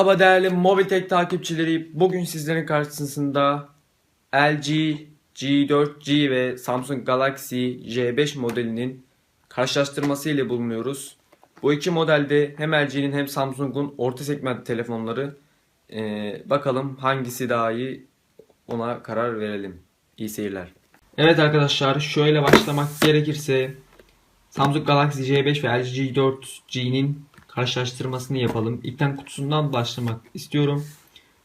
Merhaba değerli Mobiltek takipçileri. Bugün sizlerin karşısında LG G4G ve Samsung Galaxy J5 modelinin karşılaştırması ile bulunuyoruz. Bu iki modelde hem LG'nin hem Samsung'un orta segment telefonları. Ee, bakalım hangisi daha iyi ona karar verelim. İyi seyirler. Evet arkadaşlar şöyle başlamak gerekirse Samsung Galaxy J5 ve LG G4G'nin karşılaştırmasını yapalım. İlkten kutusundan başlamak istiyorum.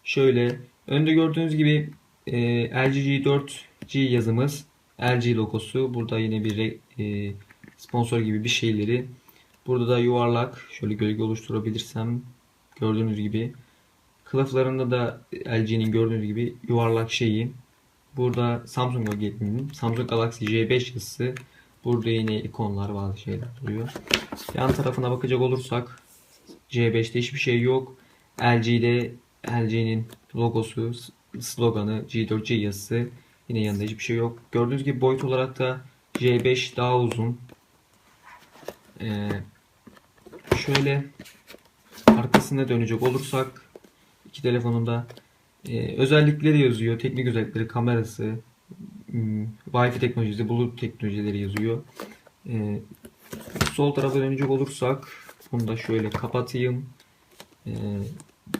Şöyle önde gördüğünüz gibi e, LG G4G yazımız, LG logosu. Burada yine bir e, sponsor gibi bir şeyleri. Burada da yuvarlak. Şöyle gölge oluşturabilirsem gördüğünüz gibi. Kılıflarında da LG'nin gördüğünüz gibi yuvarlak şeyi. Burada Samsung logosunun Samsung Galaxy J5 yazısı. Burada yine ikonlar bazı şeyler duruyor. Yan tarafına bakacak olursak J5'te hiçbir şey yok. LG'de LG'nin logosu, sloganı, G4G yazısı yine yanında hiçbir şey yok. Gördüğünüz gibi boyut olarak da J5 daha uzun. Ee, şöyle arkasına dönecek olursak iki telefonunda e, özellikleri yazıyor. Teknik özellikleri, kamerası, hmm, Wi-Fi teknolojisi, Bluetooth teknolojileri yazıyor. Ee, sol tarafa dönecek olursak bunu da şöyle kapatayım. Ee,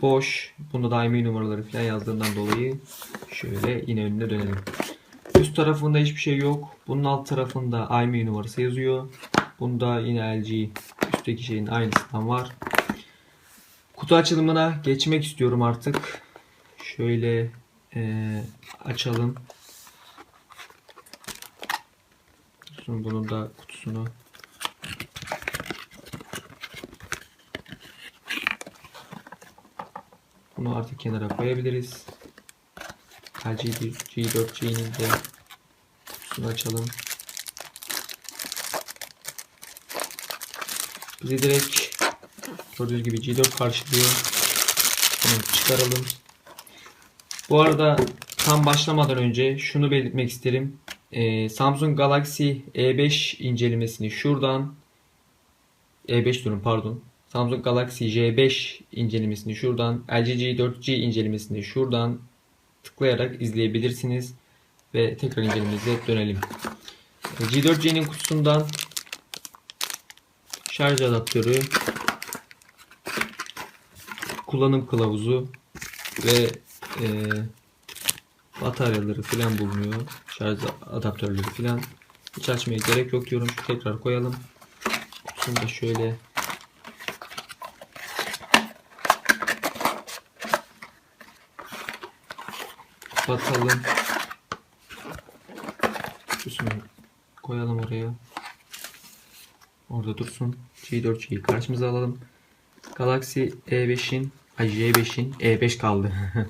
boş. Bunda da IMEI numaraları falan yazdığından dolayı şöyle yine önüne dönelim. Üst tarafında hiçbir şey yok. Bunun alt tarafında IMEI numarası yazıyor. Bunda yine LG üstteki şeyin aynısından var. Kutu açılımına geçmek istiyorum artık. Şöyle eee, açalım. Şimdi bunun da kutusunu Bunu artık kenara koyabiliriz. LG G4G'nin de kutusunu açalım. Bizi direkt gördüğünüz gibi G4 karşılıyor. Bunu çıkaralım. Bu arada tam başlamadan önce şunu belirtmek isterim. Ee, Samsung Galaxy E5 incelemesini şuradan E5 durun pardon. Samsung Galaxy J5 incelemesini şuradan, LG G4G incelemesini şuradan tıklayarak izleyebilirsiniz. Ve tekrar incelememize dönelim. Ee, G4G'nin kutusundan şarj adaptörü, kullanım kılavuzu ve e, bataryaları falan bulunuyor. Şarj adaptörleri falan. Hiç açmaya gerek yok diyorum. Tekrar koyalım. Kutusunu da şöyle batalım. Kutusunu koyalım oraya. Orada dursun. G4G'yi karşımıza alalım. Galaxy E5'in ay J5'in E5 kaldı.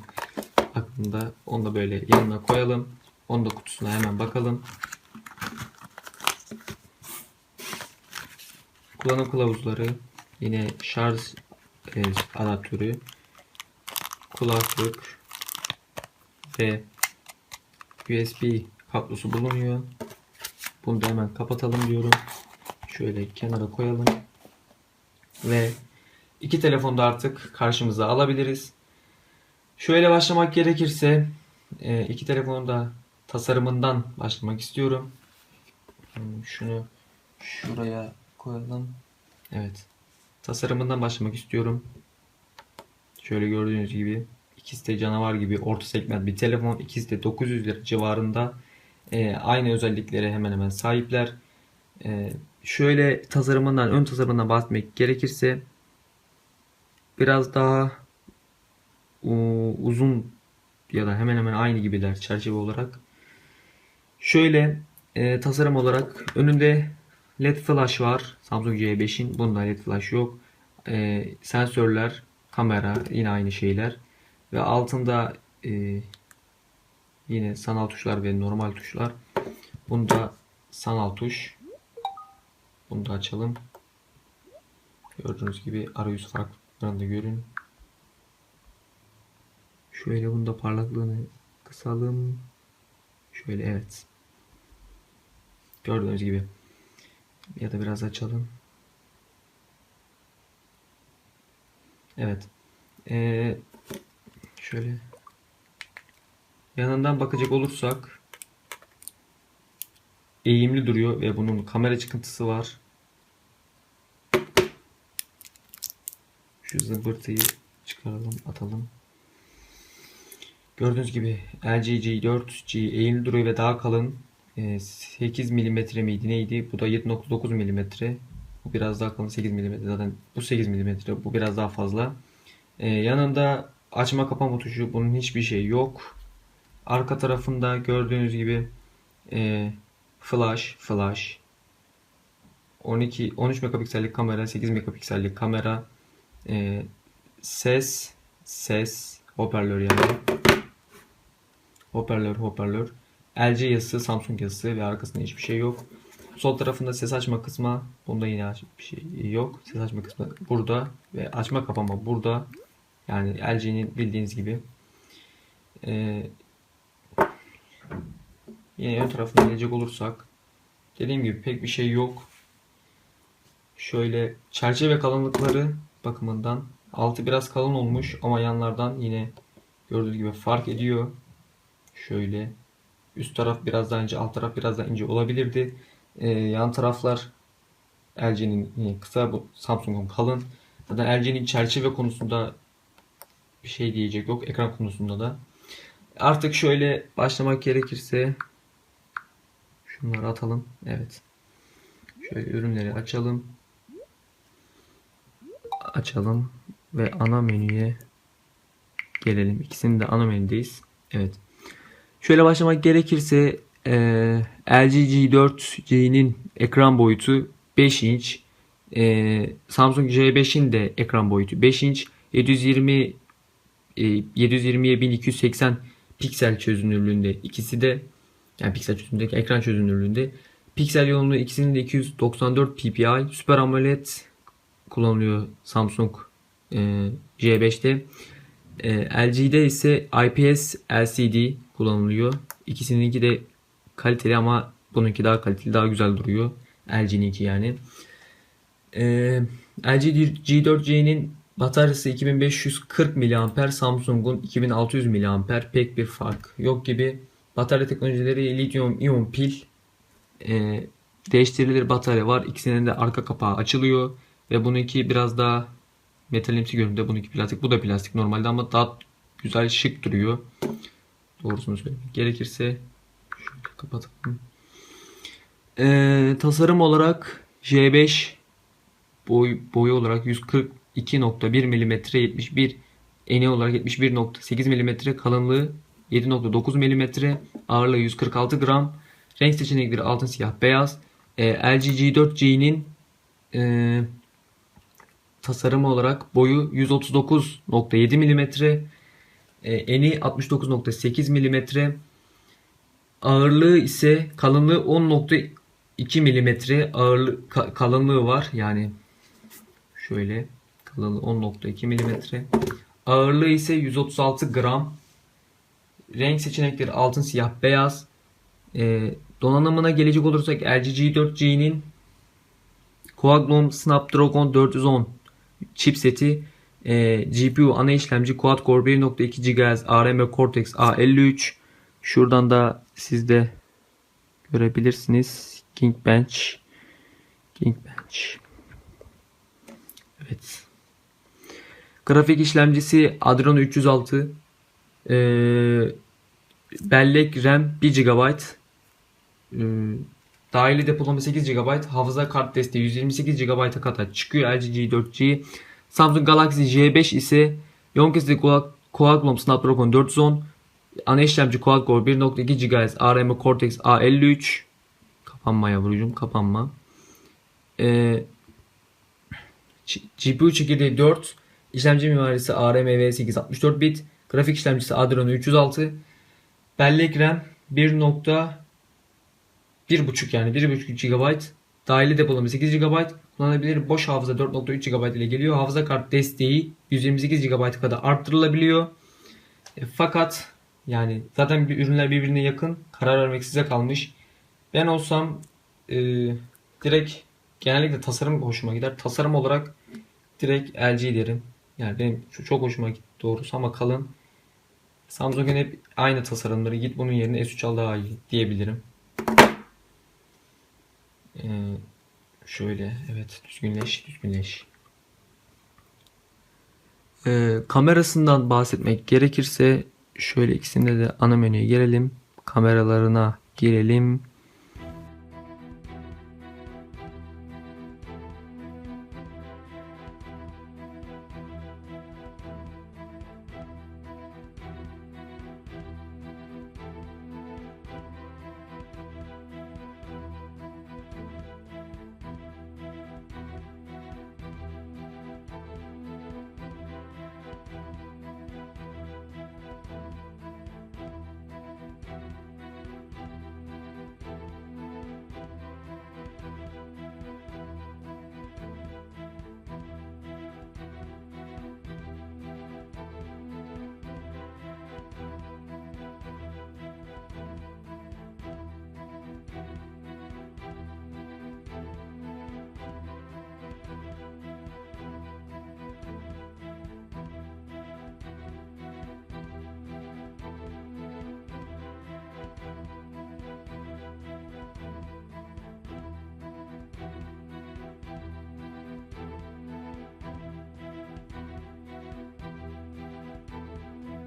Aklımda. Onu da böyle yanına koyalım. Onu da kutusuna hemen bakalım. Kullanım kılavuzları. Yine şarj e, adaptörü. Kulaklık. Ve USB kablosu bulunuyor. Bunu da hemen kapatalım diyorum. Şöyle kenara koyalım. Ve iki telefonu da artık karşımıza alabiliriz. Şöyle başlamak gerekirse e, iki telefonun da tasarımından başlamak istiyorum. Hmm, Şunu şuraya koyalım. Evet. Tasarımından başlamak istiyorum. Şöyle gördüğünüz gibi ikisi de canavar gibi orta segment bir telefon. İkisi de 900 lira civarında. E, aynı özelliklere hemen hemen sahipler. E, şöyle tasarımından, ön tasarımından bahsetmek gerekirse biraz daha u- uzun ya da hemen hemen aynı gibiler çerçeve olarak. Şöyle e, tasarım olarak önünde LED flash var. Samsung C5'in. Bunda LED flash yok. E, sensörler, kamera yine aynı şeyler. Ve altında e, yine sanal tuşlar ve normal tuşlar. Bunda sanal tuş. Bunu da açalım. Gördüğünüz gibi arayüz farklılıklarını da görün. Şöyle bunu da parlaklığını kısalım. Şöyle evet. Gördüğünüz gibi. Ya da biraz açalım. Evet. Ee, şöyle yanından bakacak olursak eğimli duruyor ve bunun kamera çıkıntısı var. Şu zımbırtıyı çıkaralım, atalım. Gördüğünüz gibi LG G4G eğimli duruyor ve daha kalın. Ee, 8 mm miydi neydi? Bu da 7.9 mm. Bu biraz daha kalın 8 mm. Zaten bu 8 mm. Bu biraz daha fazla. Ee, yanında açma kapama tuşu. Bunun hiçbir şey yok. Arka tarafında gördüğünüz gibi e, flash, flash. 12 13 megapiksellik kamera, 8 megapiksellik kamera. e, ses, ses, hoparlör yani. Hoparlör, hoparlör. LG yazısı, Samsung yazısı ve arkasında hiçbir şey yok. Sol tarafında ses açma kısmı. Bunda yine bir şey yok. Ses açma kısmı burada ve açma kapama burada. Yani LG'nin bildiğiniz gibi. Ee, yine ön tarafına gelecek olursak dediğim gibi pek bir şey yok. Şöyle çerçeve kalınlıkları bakımından altı biraz kalın olmuş ama yanlardan yine gördüğünüz gibi fark ediyor. Şöyle üst taraf biraz daha ince, alt taraf biraz daha ince olabilirdi. Ee, yan taraflar LG'nin kısa, bu Samsung'un kalın. Zaten LG'nin çerçeve konusunda bir şey diyecek yok. Ekran konusunda da. Artık şöyle başlamak gerekirse şunları atalım. Evet. Şöyle ürünleri açalım. Açalım ve ana menüye gelelim. İkisinin de ana menüdeyiz. Evet. Şöyle başlamak gerekirse e, LG G4C'nin ekran boyutu 5 inç. E, Samsung J5'in de ekran boyutu 5 inç. 720 e, 720'ye 1280 piksel çözünürlüğünde ikisi de yani piksel çözünürlüğündeki ekran çözünürlüğünde piksel yoğunluğu ikisinin de 294 ppi Super AMOLED kullanılıyor Samsung e, J5'te. E, LG'de ise IPS LCD kullanılıyor. İkisininki de kaliteli ama bununki daha kaliteli, daha güzel duruyor. LG'ninki yani. E, LG G4C'nin bataryası 2540 mAh, Samsung'un 2600 mAh. Pek bir fark yok gibi. Batarya teknolojileri lityum iyon pil e, değiştirilir batarya var. İkisinin de arka kapağı açılıyor ve bununki biraz daha metalimsi görünümde. Bununki plastik. Bu da plastik normalde ama daha güzel şık duruyor. Doğrusunu söylemek gerekirse şöyle kapatalım. Ee, tasarım olarak J5 boy, boyu olarak 142.1 mm 71 eni olarak 71.8 mm kalınlığı 7.9 mm ağırlığı 146 gram. Renk seçenekleri altın siyah beyaz. Ee, LG G4G'nin e, tasarımı olarak boyu 139.7 mm, e, eni 69.8 mm, ağırlığı ise kalınlığı 10.2 mm ağırlık ka- kalınlığı var. Yani şöyle kalınlığı 10.2 mm. Ağırlığı ise 136 gram. Renk seçenekleri altın, siyah, beyaz. E, donanımına gelecek olursak LG G4G'nin Qualcomm Snapdragon 410 chipseti e, GPU ana işlemci Quad Core 1.2 GHz ARM Cortex A53 şuradan da siz de görebilirsiniz Geekbench Geekbench Evet Grafik işlemcisi Adreno 306 e, bellek RAM 1 GB e, Dahili depolama 8 GB, hafıza kart desteği 128 GB'a kadar çıkıyor LG G4G. Samsung Galaxy J5 ise Yonkes'te Qualcomm Snapdragon 410, ana işlemci Quad-Core 1.2 GHz ARM Cortex A53. Kapanma yavrucuğum, kapanma. Ee, GPU çekirdeği 4, işlemci mimarisi ARM V8 64 bit, grafik işlemcisi Adreno 306, bellek RAM 1. 1.5 yani 1.5 GB. Dahili depolama 8 GB. Kullanılabilir boş hafıza 4.3 GB ile geliyor. Hafıza kart desteği 128 GB kadar arttırılabiliyor. E, fakat yani zaten bir ürünler birbirine yakın. Karar vermek size kalmış. Ben olsam e, direkt genellikle tasarım hoşuma gider. Tasarım olarak direkt LG derim. Yani benim çok hoşuma gitti doğrusu ama kalın. Samsung'un hep aynı tasarımları. Git bunun yerine S3 al daha iyi diyebilirim. Ee, şöyle evet düzgünleş düzgünleş. Ee, kamerasından bahsetmek gerekirse şöyle ikisinde de ana menüye gelelim. Kameralarına girelim.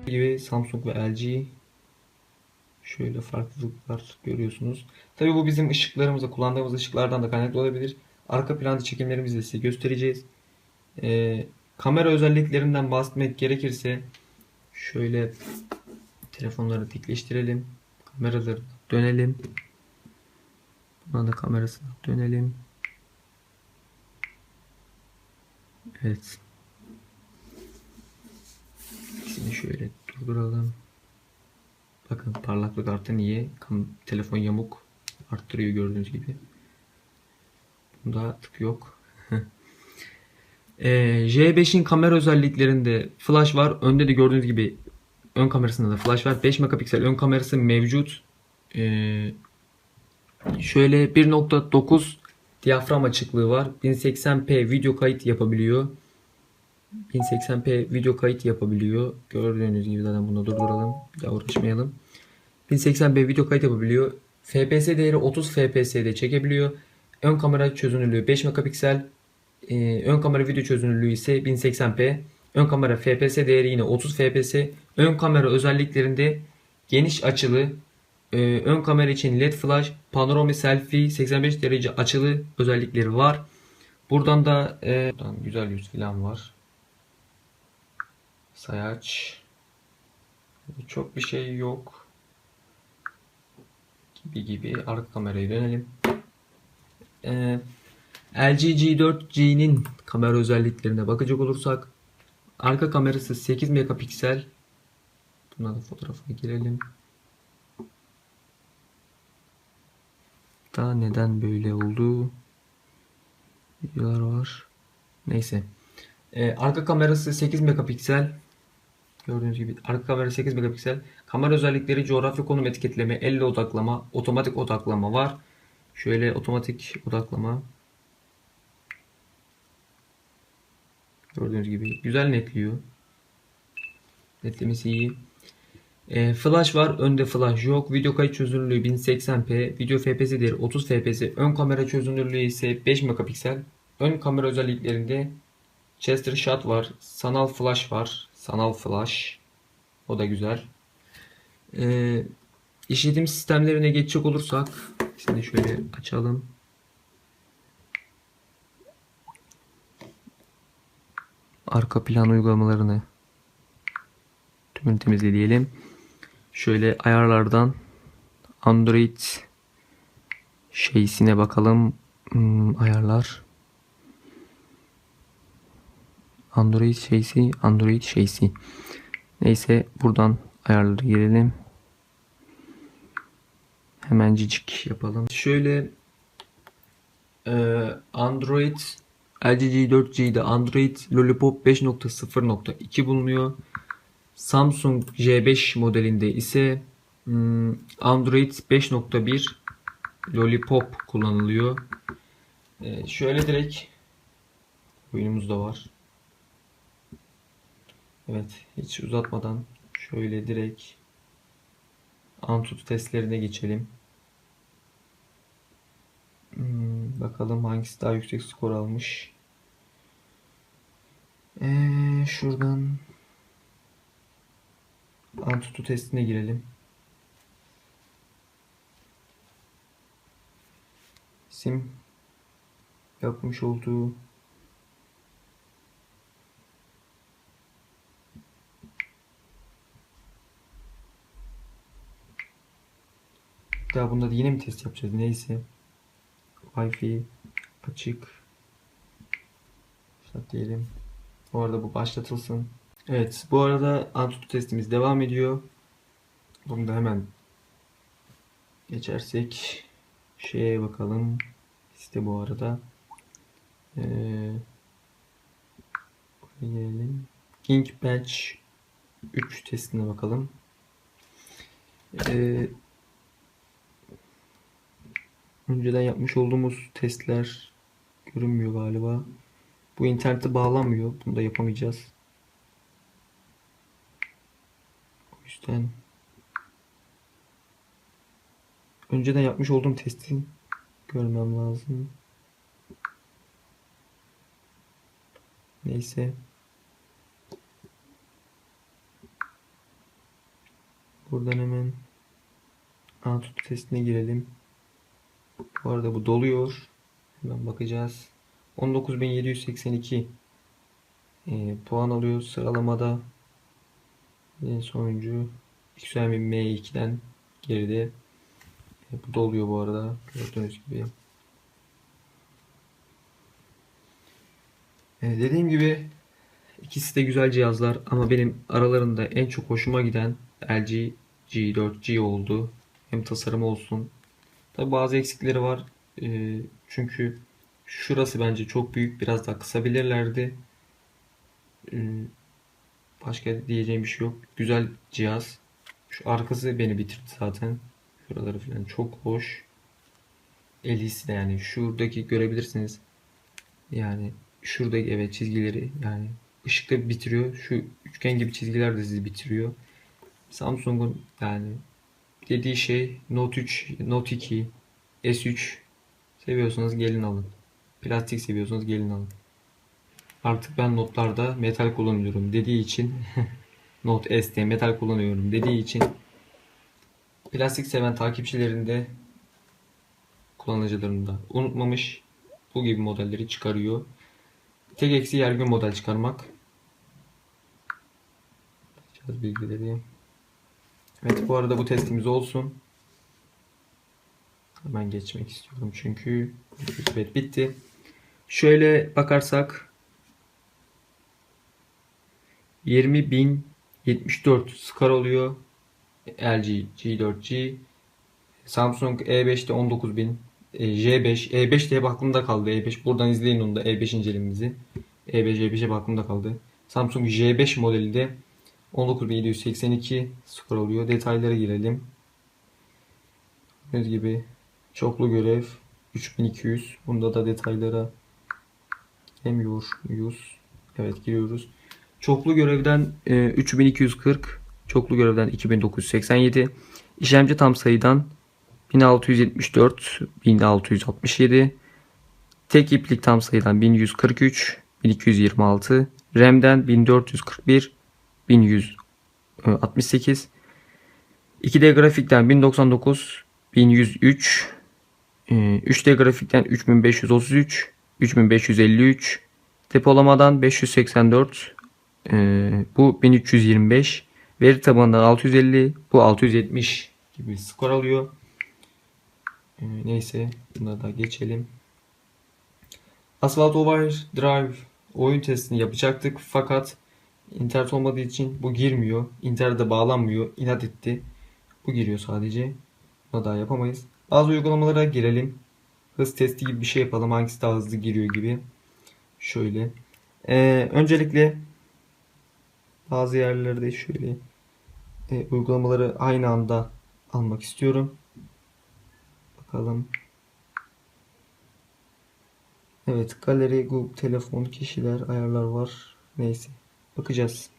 Gibi Samsung ve LG şöyle farklılıklar görüyorsunuz. Tabii bu bizim ışıklarımızda kullandığımız ışıklardan da kaynaklı olabilir. Arka planda çekimlerimizi de size göstereceğiz. Ee, kamera özelliklerinden bahsetmek gerekirse şöyle telefonları dikleştirelim. Kameraları dönelim. Buna da kamerasına dönelim. Evet. İkisini şöyle durduralım. Bakın parlaklık artı niye? Telefon yamuk arttırıyor gördüğünüz gibi. Bunda tık yok. Ee, J5'in kamera özelliklerinde flash var. Önde de gördüğünüz gibi ön kamerasında da flash var. 5 megapiksel ön kamerası mevcut. Ee, şöyle 1.9 diyafram açıklığı var. 1080p video kayıt yapabiliyor. 1080p video kayıt yapabiliyor. Gördüğünüz gibi zaten bunu durduralım. Bir daha uğraşmayalım. 1080p video kayıt yapabiliyor. FPS değeri 30 FPS'de çekebiliyor. Ön kamera çözünürlüğü 5 megapiksel. Ee, ön kamera video çözünürlüğü ise 1080p. Ön kamera FPS değeri yine 30 FPS. Ön kamera özelliklerinde geniş açılı, e, ön kamera için led flash, panorama selfie, 85 derece açılı özellikleri var. Buradan da e, buradan güzel yüz falan var. Sayaç. Çok bir şey yok. Gibi gibi. Arka kameraya dönelim. Ee, LG G4G'nin kamera özelliklerine bakacak olursak arka kamerası 8 megapiksel. Buna da fotoğrafına girelim. Daha neden böyle oldu? Videolar var. Neyse. Ee, arka kamerası 8 megapiksel. Gördüğünüz gibi arka kamera 8 megapiksel. Kamera özellikleri coğrafya konum etiketleme, elle odaklama, otomatik odaklama var. Şöyle otomatik odaklama. Gördüğünüz gibi güzel netliyor. Netlemesi iyi. E, flash var. Önde flash yok. Video kayıt çözünürlüğü 1080p. Video FPS değeri 30 fps. Ön kamera çözünürlüğü ise 5 megapiksel. Ön kamera özelliklerinde Chester shot var. Sanal flash var. Sanal flash. O da güzel. Ee, işletim sistemlerine geçecek olursak şimdi şöyle açalım. Arka plan uygulamalarını tümünü temizleyelim. Şöyle ayarlardan Android şeysine bakalım. Hmm, ayarlar. Android şeysi, Android şeysi. Neyse buradan ayarları girelim. Hemen cicik yapalım. Şöyle e, Android LG G4G'de Android Lollipop 5.0.2 bulunuyor. Samsung J5 modelinde ise hmm, Android 5.1 Lollipop kullanılıyor. E, şöyle direkt oyunumuz da var. Evet, hiç uzatmadan şöyle direkt Antutu testlerine geçelim. Hmm, bakalım hangisi daha yüksek skor almış. Ee, şuradan Antutu testine girelim. Sim yapmış olduğu Daha bunda da yine mi test yapacağız? Neyse. Wi-Fi açık. Başlat diyelim. Bu arada bu başlatılsın. Evet, bu arada Antutu testimiz devam ediyor. Bunu da hemen geçersek şeye bakalım. İşte bu arada. Ee, gelelim. King Batch 3 testine bakalım. Ee, önceden yapmış olduğumuz testler görünmüyor galiba. Bu internete bağlanmıyor. Bunu da yapamayacağız. O yüzden önceden yapmış olduğum testi görmem lazım. Neyse. Buradan hemen Antutu testine girelim. Bu arada bu doluyor. Hemen bakacağız. 19.782 e, puan alıyor sıralamada. En sonuncu Xiaomi M2'den geride. E, bu doluyor bu arada. Gördüğünüz gibi. E, dediğim gibi ikisi de güzel cihazlar ama benim aralarında en çok hoşuma giden LG G4G oldu. Hem tasarım olsun. Tabi bazı eksikleri var. E, çünkü şurası bence çok büyük. Biraz daha kısabilirlerdi. E, başka diyeceğim bir şey yok. Güzel cihaz. Şu arkası beni bitirdi zaten. Şuraları falan çok hoş. El hissi de yani şuradaki görebilirsiniz. Yani şuradaki evet çizgileri yani ışıkta bitiriyor. Şu üçgen gibi çizgiler de sizi bitiriyor. Samsung'un yani dediği şey Note 3, Note 2, S3 seviyorsanız gelin alın. Plastik seviyorsanız gelin alın. Artık ben notlarda metal kullanıyorum dediği için Note S'te metal kullanıyorum dediği için plastik seven takipçilerinde kullanıcılarında unutmamış bu gibi modelleri çıkarıyor. Tek eksi yer gün model çıkarmak. Biraz bilgileri. Evet bu arada bu testimiz olsun. Hemen geçmek istiyorum çünkü evet bitti. Şöyle bakarsak 20.074 skor oluyor. LG G4G Samsung E5'te 19.000 J5 E5 de hep aklımda kaldı E5 buradan izleyin onu da E5 incelememizi E5 E5 hep aklımda kaldı Samsung J5 modeli de 19.782 skor oluyor. Detaylara girelim. Gördüğünüz gibi çoklu görev 3200 bunda da detaylara giremiyor muyuz evet giriyoruz. Çoklu görevden e, 3240 çoklu görevden 2987 işlemci tam sayıdan 1674 1667 tek iplik tam sayıdan 1143 1226 RAM'den 1441 1168 2D grafikten 1099 1103 3D grafikten 3533 3553 depolamadan 584 e, bu 1325 veri tabanından 650 bu 670 gibi skor alıyor. E, neyse buna da geçelim. Asphalt Overdrive oyun testini yapacaktık fakat internet olmadığı için bu girmiyor. İnternete bağlanmıyor. İnat etti. Bu giriyor sadece. Buna daha yapamayız. Bazı uygulamalara girelim. Hız testi gibi bir şey yapalım. Hangisi daha hızlı giriyor gibi. Şöyle. Ee, öncelikle bazı yerlerde şöyle e, uygulamaları aynı anda almak istiyorum. Bakalım. Evet galeri, Google, telefon, kişiler, ayarlar var. Neyse. Bakacağız.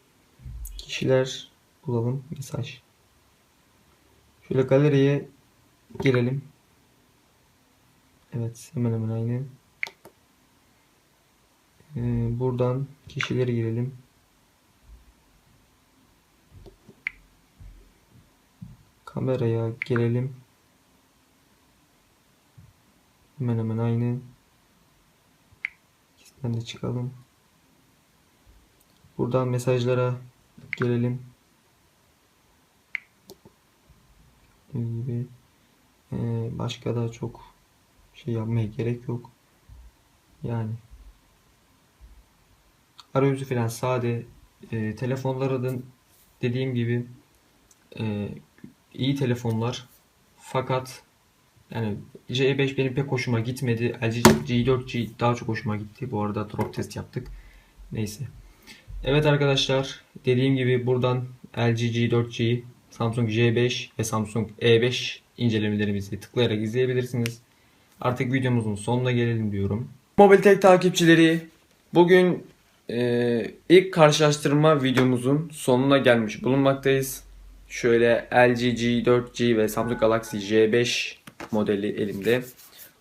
kişiler bulalım. Mesaj. Şöyle galeriye girelim. Evet hemen hemen aynı. Ee, buradan kişileri girelim. Kameraya gelelim. Hemen hemen aynı. İkisinden de çıkalım. Buradan mesajlara gelelim. Dediğim gibi ee, başka da çok şey yapmaya gerek yok. Yani arayüzü falan sade. E, telefonları da dediğim gibi e, iyi telefonlar. Fakat yani J5 benim pek hoşuma gitmedi. LG G4G daha çok hoşuma gitti. Bu arada drop test yaptık. Neyse. Evet arkadaşlar dediğim gibi buradan LG G4G, Samsung J5 ve Samsung E5 incelemelerimizi tıklayarak izleyebilirsiniz. Artık videomuzun sonuna gelelim diyorum. Mobiltek takipçileri bugün e, ilk karşılaştırma videomuzun sonuna gelmiş bulunmaktayız. Şöyle LG G4G ve Samsung Galaxy J5 modeli elimde.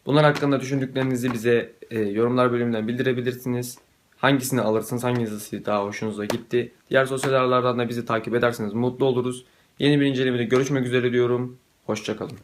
Bunlar hakkında düşündüklerinizi bize e, yorumlar bölümünden bildirebilirsiniz. Hangisini alırsınız, hangisi daha hoşunuza gitti. Diğer sosyal ağlardan da bizi takip ederseniz mutlu oluruz. Yeni bir incelemede görüşmek üzere diyorum. Hoşçakalın.